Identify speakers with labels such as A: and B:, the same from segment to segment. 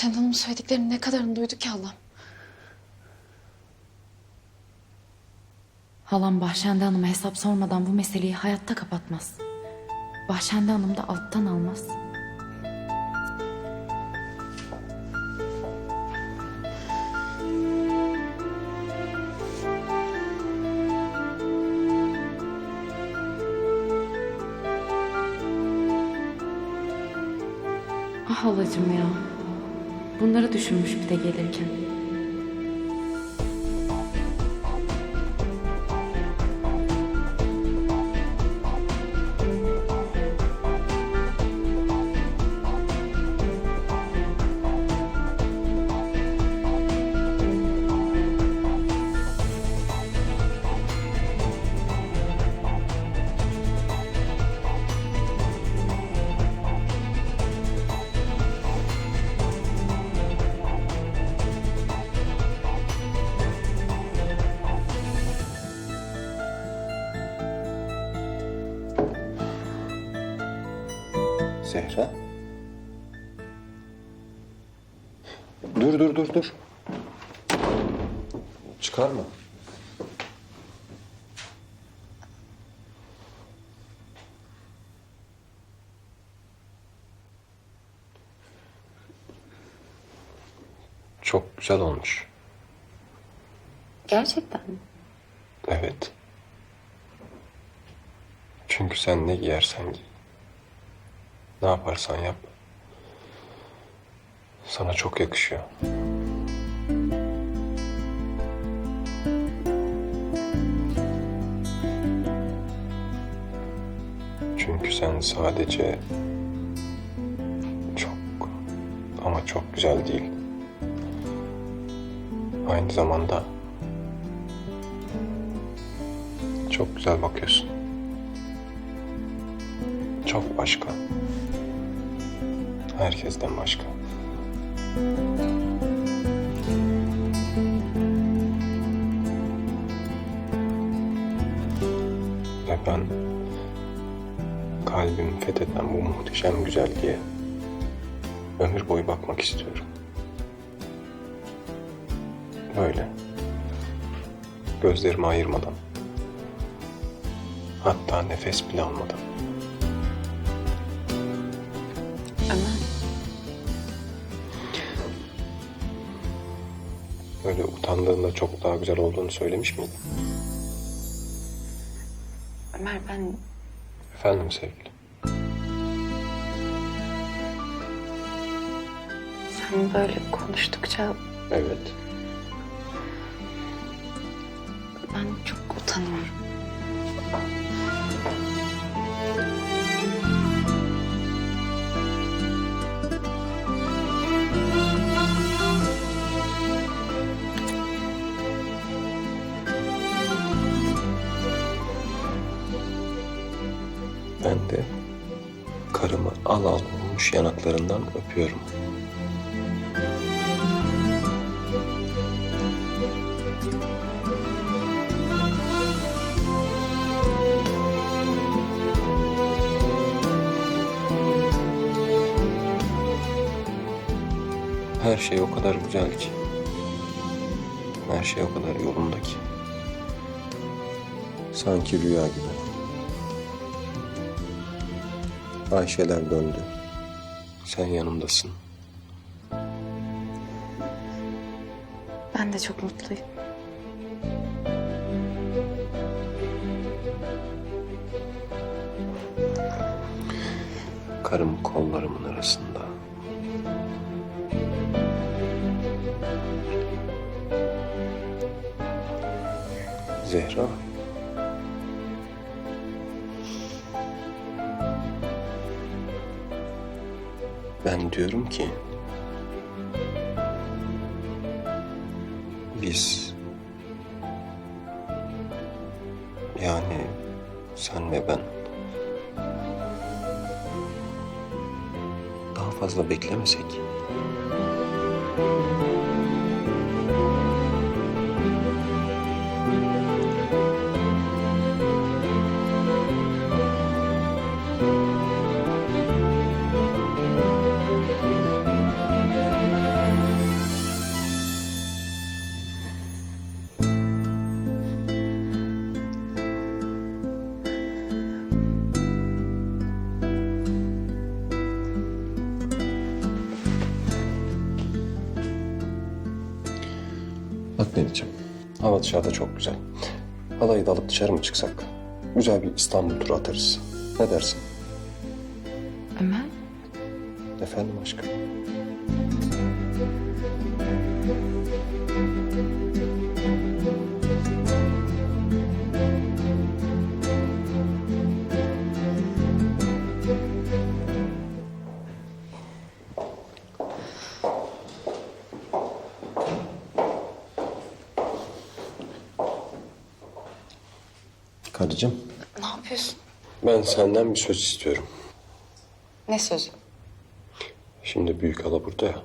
A: Bahşen Hanım söylediklerinin ne kadarını duydu ki Allah'ım?
B: Halam Bahşende Hanım'a hesap sormadan bu meseleyi hayatta kapatmaz. Bahşende Hanım da alttan almaz. Ah halacığım ya. Bunları düşünmüş bir de gelirken.
C: Zehra. Dur dur dur dur. Çıkarma. Çok güzel olmuş.
B: Gerçekten mi?
C: Evet. Çünkü sen ne giyersen giy. Ne yaparsan yap. Sana çok yakışıyor. Çünkü sen sadece çok ama çok güzel değil. Aynı zamanda çok güzel bakıyorsun. Çok başka. Herkesten başka. Ve ben kalbimi fetheden bu muhteşem güzelliğe ömür boyu bakmak istiyorum. Böyle. Gözlerimi ayırmadan. Hatta nefes bile almadan.
B: Ömer.
C: Böyle utandığında çok daha güzel olduğunu söylemiş miydin?
B: Ömer ben
C: Efendim sevgilim.
B: sen böyle konuştukça
C: Evet.
B: ben çok utanıyorum.
C: Yanaklarından öpüyorum. Her şey o kadar güzel ki. Her şey o kadar yolunda ki. Sanki rüya gibi. Ayşeler döndü. Sen yanımdasın.
B: Ben de çok mutluyum.
C: Karım kollarımın arasında. Zehra. Ben diyorum ki biz yani sen ve ben daha fazla beklemesek. Hava dışarıda çok güzel. Halayı da alıp dışarı mı çıksak? Güzel bir İstanbul turu atarız. Ne dersin?
B: Ömer,
C: Efendim aşkım? Ben senden bir söz istiyorum.
A: Ne sözü?
C: Şimdi büyük hala burada ya.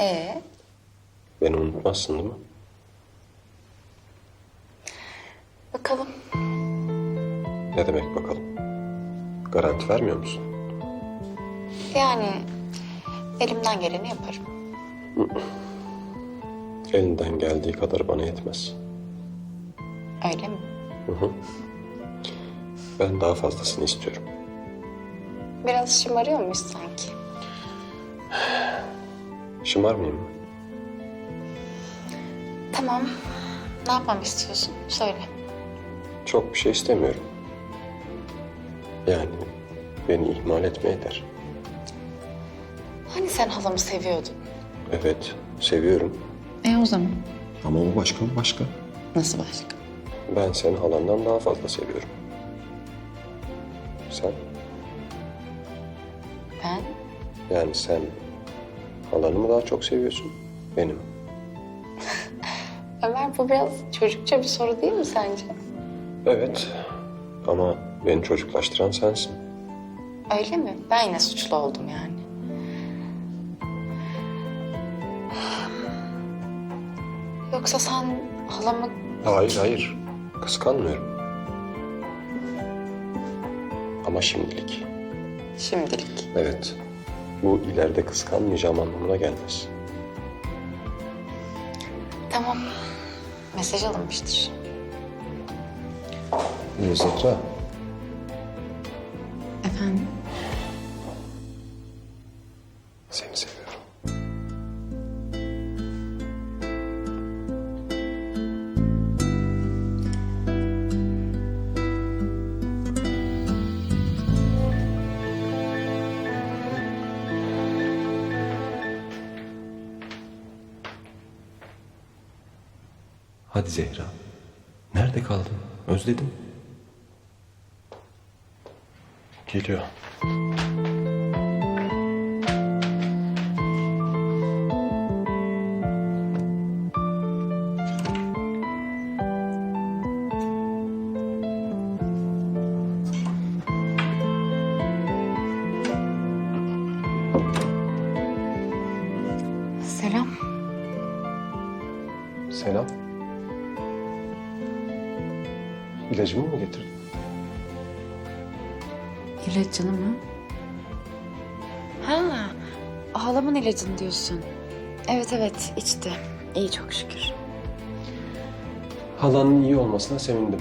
A: Ee,
C: Beni unutmazsın değil mi?
A: bakalım.
C: Ne demek bakalım? Garanti vermiyor musun?
A: Yani elimden geleni yaparım.
C: Elinden geldiği kadar bana yetmez.
A: Öyle mi?
C: Hı hı. Ben daha fazlasını istiyorum.
A: Biraz şımarıyor muyuz sanki?
C: Şımarmayayım mı?
A: Tamam. Ne yapmamı istiyorsun? Söyle.
C: Çok bir şey istemiyorum. Yani beni ihmal etme yeter.
A: Hani sen halamı seviyordun?
C: Evet, seviyorum.
A: E o zaman?
C: Ama o başka, o başka.
A: Nasıl başka?
C: Ben seni halandan daha fazla seviyorum. Sen?
A: Ben?
C: Yani sen halanı mı daha çok seviyorsun? Benim.
A: Ömer bu biraz çocukça bir soru değil mi sence?
C: Evet. Ama beni çocuklaştıran sensin.
A: Öyle mi? Ben yine suçlu oldum yani. Yoksa sen halamı
C: Hayır, hayır. Kıskanmıyorum. Ama şimdilik.
A: şimdilik
C: Evet. Bu ileride kıskanmayacağım anlamına gelmez.
A: Tamam. Mesaj alınmıştır.
C: Zehra, Geliyor.
B: Halamın ilacını diyorsun. Evet evet içti. İyi çok şükür.
C: Halanın iyi olmasına sevindim.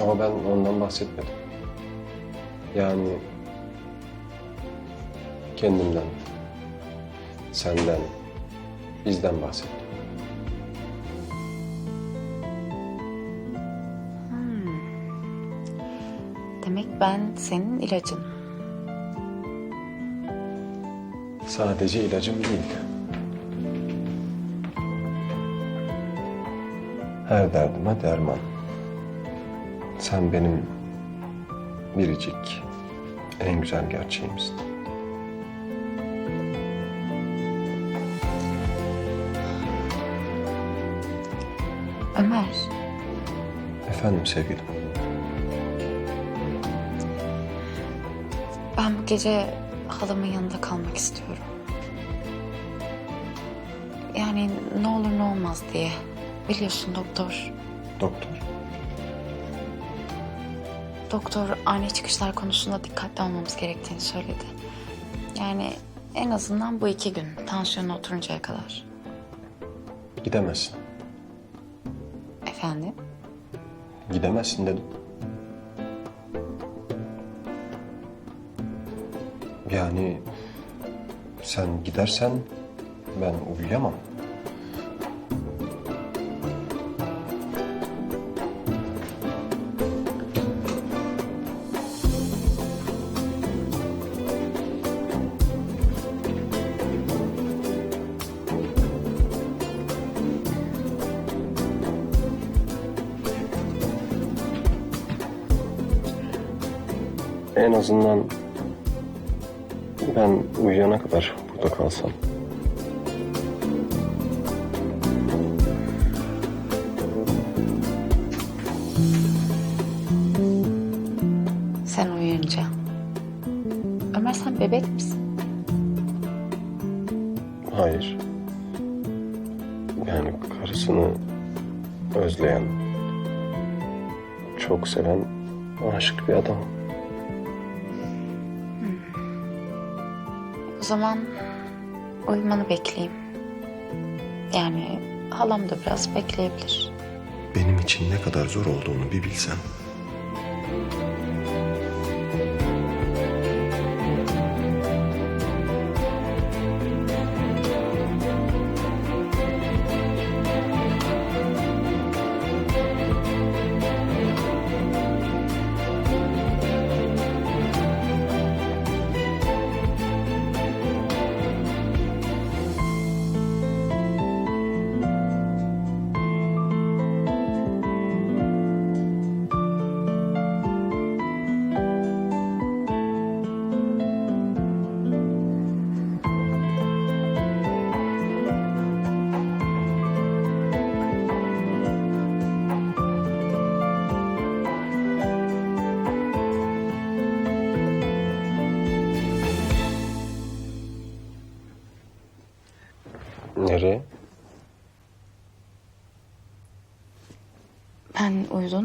C: Ama ben ondan bahsetmedim. Yani kendimden, senden, bizden bahsettim.
B: Demek ben senin ilacın.
C: Sadece ilacım değil. Her derdime derman. Sen benim biricik, en güzel gerçeğimsin.
B: Ömer,
C: Efendim sevgilim.
B: ben bu gece halamın yanında kalmak istiyorum. Yani ne olur ne olmaz diye. Biliyorsun doktor.
C: Doktor.
B: Doktor ani çıkışlar konusunda dikkatli olmamız gerektiğini söyledi. Yani en azından bu iki gün tansiyonu oturuncaya kadar.
C: Gidemezsin.
B: Efendim?
C: Gidemezsin dedim. Yani sen gidersen Ben uyuyamam. En azından ben uyuyana kadar burada kalsam.
B: Sen uyuyunca. Ömer sen bebek misin?
C: Hayır. Yani karısını özleyen, çok seven, aşık bir adam.
B: Zaman uyumanı bekleyeyim. Yani halam da biraz bekleyebilir.
C: Benim için ne kadar zor olduğunu bir bilsen.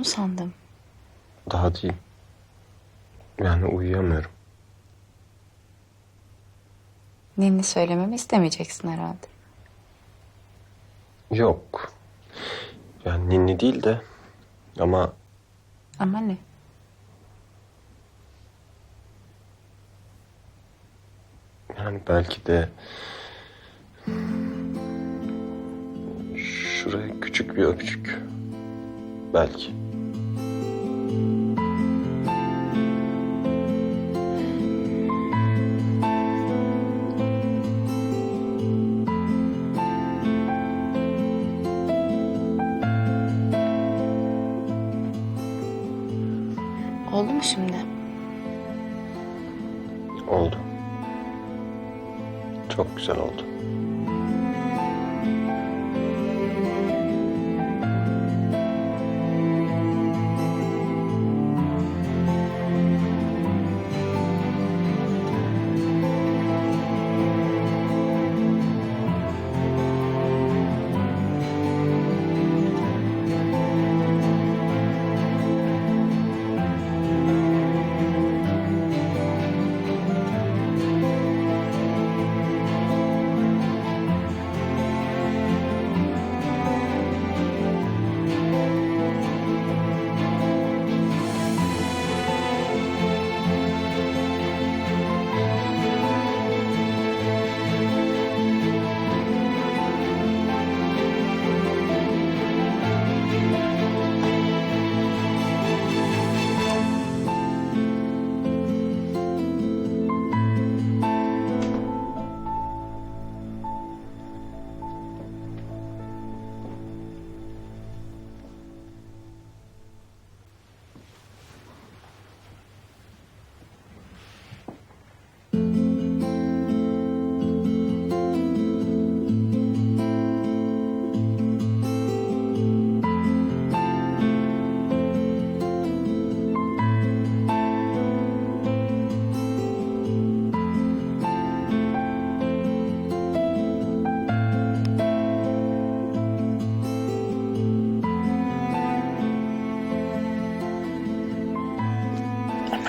B: Ben uyuduğunu sandım.
C: Daha değil. Yani uyuyamıyorum.
B: Ninni söylememi istemeyeceksin herhalde.
C: Yok. Yani ninni değil de ama
B: Ama ne?
C: yani belki de şuraya küçük bir öpücük. Belki.
B: Oldu mu şimdi?
C: Oldu. Çok güzel oldu.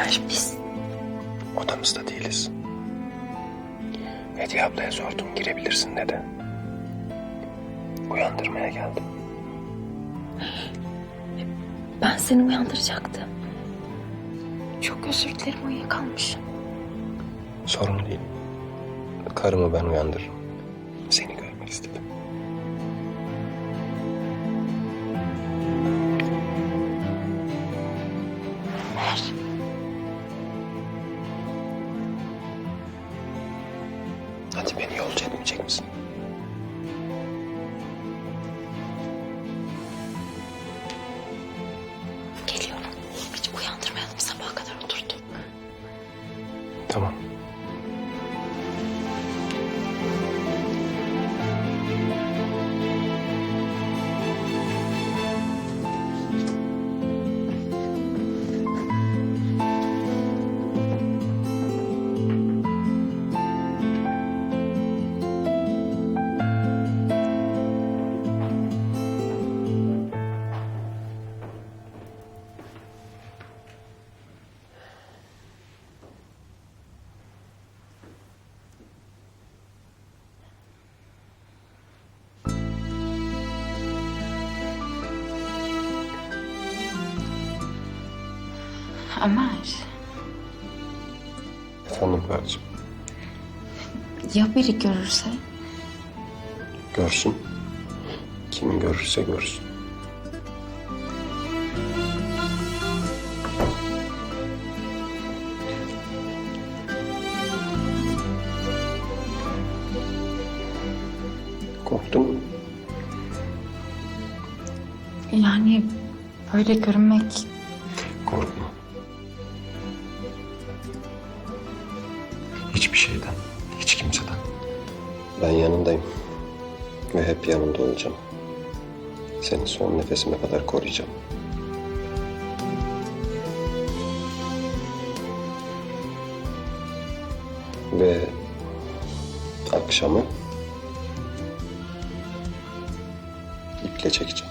B: Ömer biz
C: Odamızda değiliz. Hediye ablaya sordum girebilirsin dedi. Uyandırmaya geldim.
B: Ben seni uyandıracaktım. Çok özür dilerim uyuyakalmışım.
C: Sorun değil. Karımı ben uyandırırım. Seni görmek istedim. Hadi beni yolcu etmeyecek misin?
B: Ömer.
C: Efendim kardeşim.
B: Ya biri görürse?
C: Görsün. Kim görürse görsün. Korktun mu?
B: Yani böyle görünmek
C: Ve hep yanında olacağım. Seni son nefesime kadar koruyacağım. Ve akşamı iple çekeceğim.